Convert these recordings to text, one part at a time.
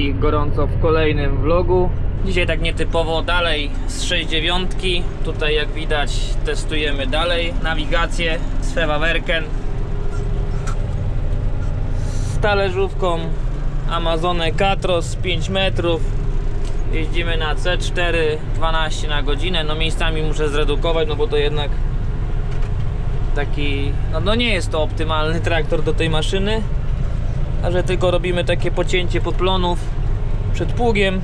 wszystkich gorąco w kolejnym vlogu. Dzisiaj tak nietypowo dalej z 6.9. Tutaj jak widać testujemy dalej nawigację z Fewawerken z talerzówką Amazonę Catros 5 metrów. Jeździmy na C4 12 na godzinę. No miejscami muszę zredukować, no bo to jednak taki, no, no nie jest to optymalny traktor do tej maszyny, a że tylko robimy takie pocięcie podplonów przed pługiem,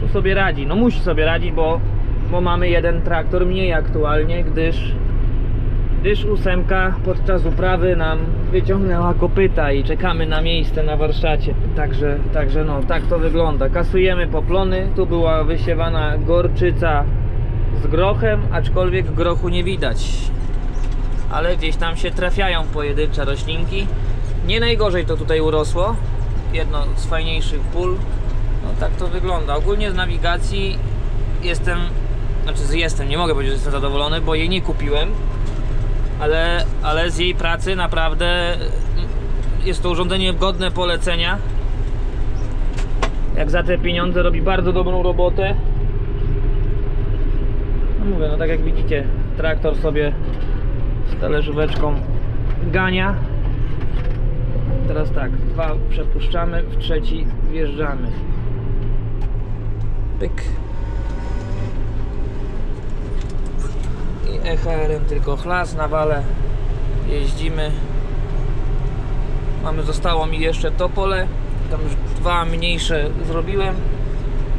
to sobie radzi. No musi sobie radzić, bo, bo mamy jeden traktor mniej aktualnie, gdyż gdyż ósemka podczas uprawy nam wyciągnęła kopyta i czekamy na miejsce na warsztacie. Także, także no, tak to wygląda. Kasujemy poplony. Tu była wysiewana gorczyca z grochem, aczkolwiek grochu nie widać. Ale gdzieś tam się trafiają pojedyncze roślinki. Nie najgorzej to tutaj urosło. Jedno z fajniejszych pól. No tak to wygląda. Ogólnie z nawigacji jestem, znaczy jestem, nie mogę powiedzieć, że jestem zadowolony, bo jej nie kupiłem ale, ale z jej pracy naprawdę jest to urządzenie godne polecenia. Jak za te pieniądze robi bardzo dobrą robotę. No mówię, no tak jak widzicie, traktor sobie z talerzóweczką gania. Teraz tak, dwa przepuszczamy, w trzeci wjeżdżamy. Pyk. i EHR-em tylko chlas na wale. Jeździmy. Mamy zostało mi jeszcze to pole. Tam już dwa mniejsze zrobiłem.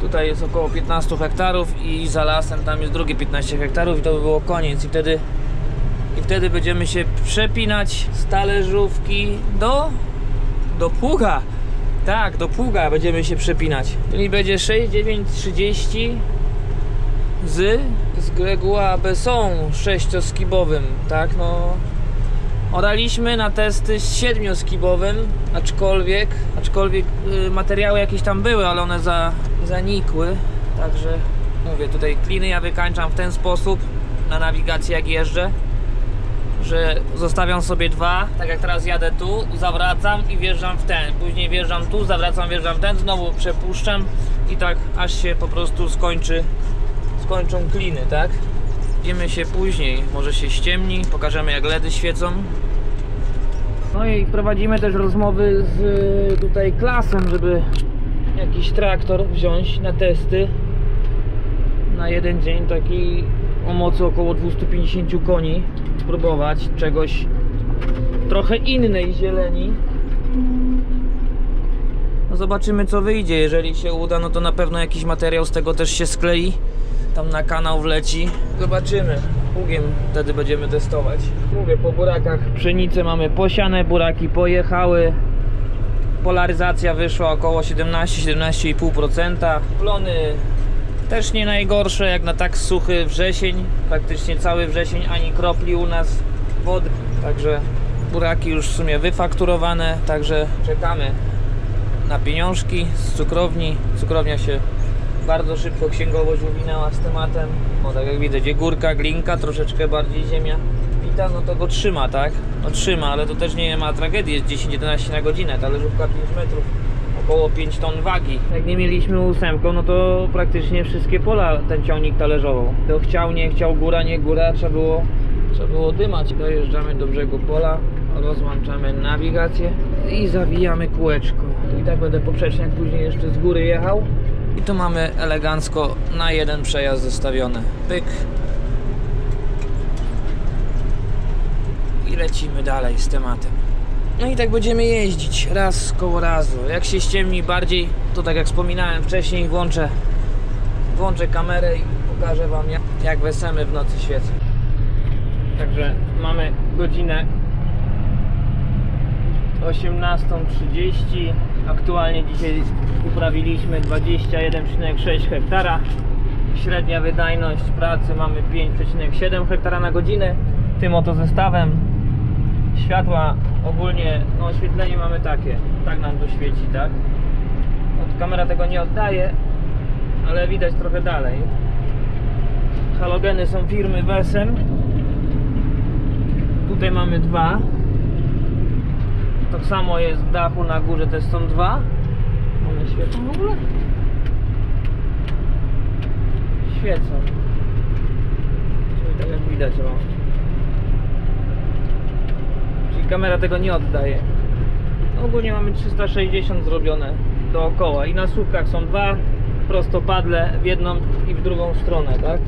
Tutaj jest około 15 hektarów i za lasem tam jest drugie 15 hektarów i to by było koniec. I wtedy i wtedy będziemy się przepinać z talerzówki do do pługa tak, do pługa będziemy się przepinać. Czyli będzie 6, 9, 30 z z Gregua Besson sześcioskibowym, tak, no. Oraliśmy na testy z siedmioskibowym, aczkolwiek, aczkolwiek y, materiały jakieś tam były, ale one za, zanikły, także mówię, tutaj kliny ja wykańczam w ten sposób na nawigacji jak jeżdżę, że zostawiam sobie dwa, tak jak teraz jadę tu, zawracam i wjeżdżam w ten, później wjeżdżam tu, zawracam, wjeżdżam w ten, znowu przepuszczam i tak aż się po prostu skończy skończą kliny, tak? Widzimy się później, może się ściemni, pokażemy jak LEDy świecą. No i prowadzimy też rozmowy z y, tutaj klasem, żeby jakiś traktor wziąć na testy na jeden dzień, taki o mocy około 250 koni, spróbować czegoś trochę innej zieleni. No zobaczymy co wyjdzie, jeżeli się uda, no to na pewno jakiś materiał z tego też się sklei tam na kanał wleci. Zobaczymy. Pługiem wtedy będziemy testować. Mówię, po burakach pszenicy mamy posiane, buraki pojechały. Polaryzacja wyszła około 17-17,5%. Plony też nie najgorsze, jak na tak suchy wrzesień. Praktycznie cały wrzesień, ani kropli u nas wody. Także buraki już w sumie wyfakturowane, także czekamy na pieniążki z cukrowni. Cukrownia się bardzo szybko księgowość uwinęła z tematem. No tak jak widać, gdzie górka, glinka, troszeczkę bardziej ziemia pita, no to go trzyma, tak? No trzyma, ale to też nie ma tragedii, jest 10-11 na godzinę, talerzówka 5 metrów, około 5 ton wagi. Jak nie mieliśmy ósemką, no to praktycznie wszystkie pola ten ciągnik talerzował. To chciał, nie chciał, góra, nie góra, trzeba było, trzeba było dymać. Dojeżdżamy do brzegu pola, rozłączamy nawigację i zawijamy kółeczko. I tak będę poprzecznie, jak później jeszcze z góry jechał. I tu mamy elegancko na jeden przejazd zestawione. Pyk. I lecimy dalej z tematem. No i tak będziemy jeździć raz koło razu. Jak się ściemni bardziej, to tak jak wspominałem wcześniej, włączę, włączę kamerę i pokażę Wam jak, jak wesemy w nocy świecą. Także mamy godzinę 18.30 Aktualnie dzisiaj uprawiliśmy 21,6 hektara Średnia wydajność pracy mamy 5,7 hektara na godzinę Tym oto zestawem Światła ogólnie, no oświetlenie mamy takie Tak nam to świeci, tak? No, kamera tego nie oddaje Ale widać trochę dalej Halogeny są firmy Wesem Tutaj mamy dwa tak samo jest w dachu na górze, też są dwa. One świecą w ogóle? Świecą. Czyli tak jak widać, o. Kamera tego nie oddaje. Ogólnie mamy 360 zrobione dookoła i na słupkach są dwa prostopadle w jedną i w drugą stronę, tak?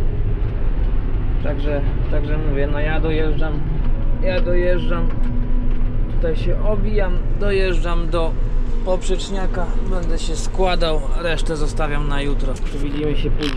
Także, także mówię, no ja dojeżdżam, ja dojeżdżam, tutaj się obijam, dojeżdżam do poprzeczniaka, będę się składał, resztę zostawiam na jutro. Widzimy się później.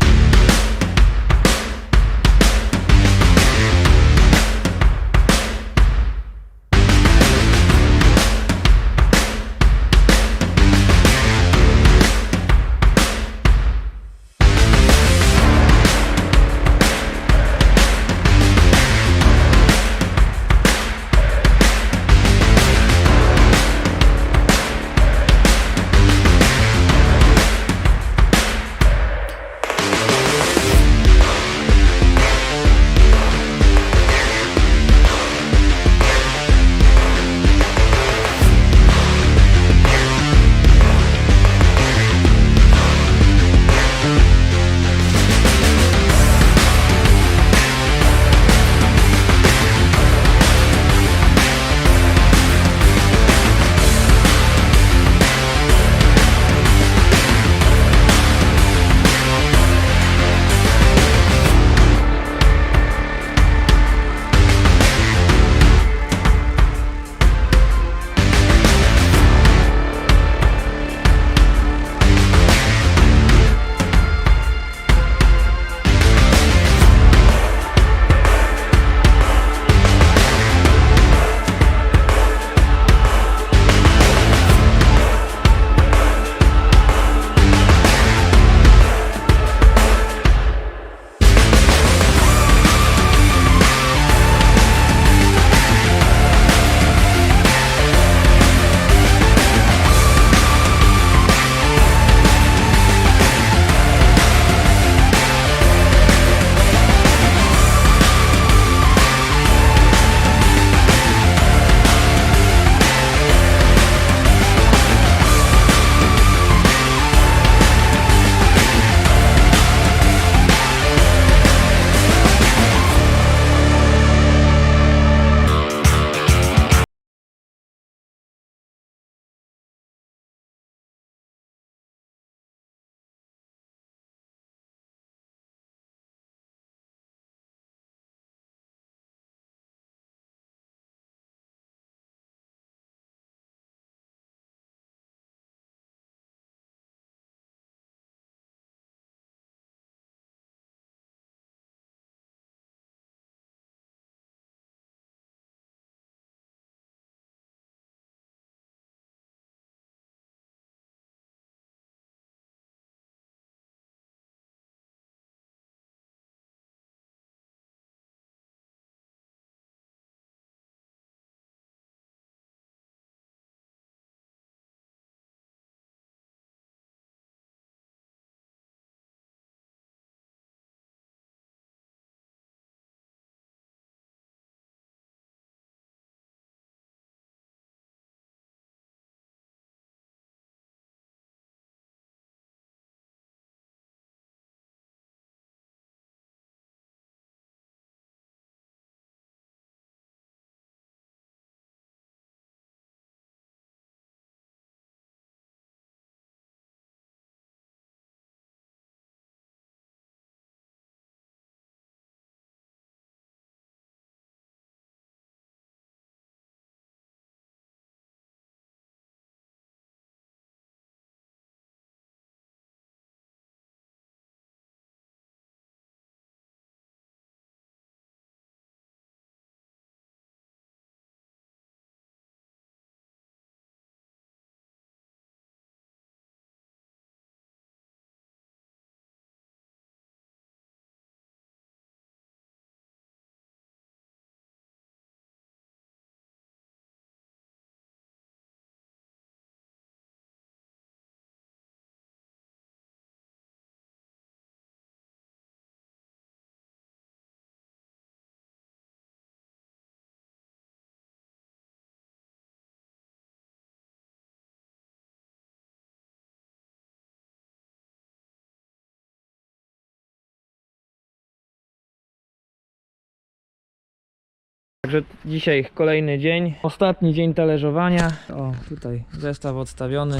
Także dzisiaj kolejny dzień, ostatni dzień talerzowania. O, tutaj zestaw odstawiony.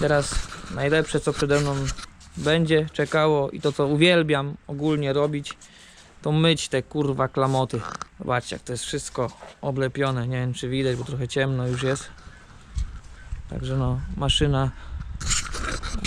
Teraz najlepsze co przede mną będzie czekało i to co uwielbiam ogólnie robić, to myć te kurwa klamoty. Zobaczcie jak to jest wszystko oblepione. Nie wiem czy widać, bo trochę ciemno już jest. Także no, maszyna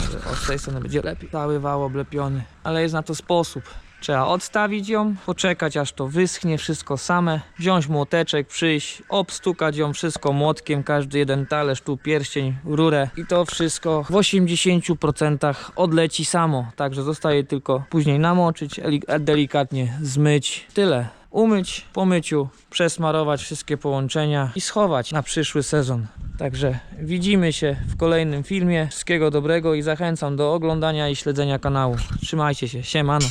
może od tej strony będzie lepiej. Cały wał oblepiony, ale jest na to sposób. Trzeba odstawić ją, poczekać aż to wyschnie wszystko same, wziąć młoteczek, przyjść, obstukać ją wszystko młotkiem, każdy jeden talerz, tu pierścień, rurę i to wszystko w 80% odleci samo. Także zostaje tylko później namoczyć, eli- delikatnie zmyć. Tyle. Umyć, po myciu, przesmarować wszystkie połączenia i schować na przyszły sezon. Także widzimy się w kolejnym filmie. Wszystkiego dobrego i zachęcam do oglądania i śledzenia kanału. Trzymajcie się, siemano.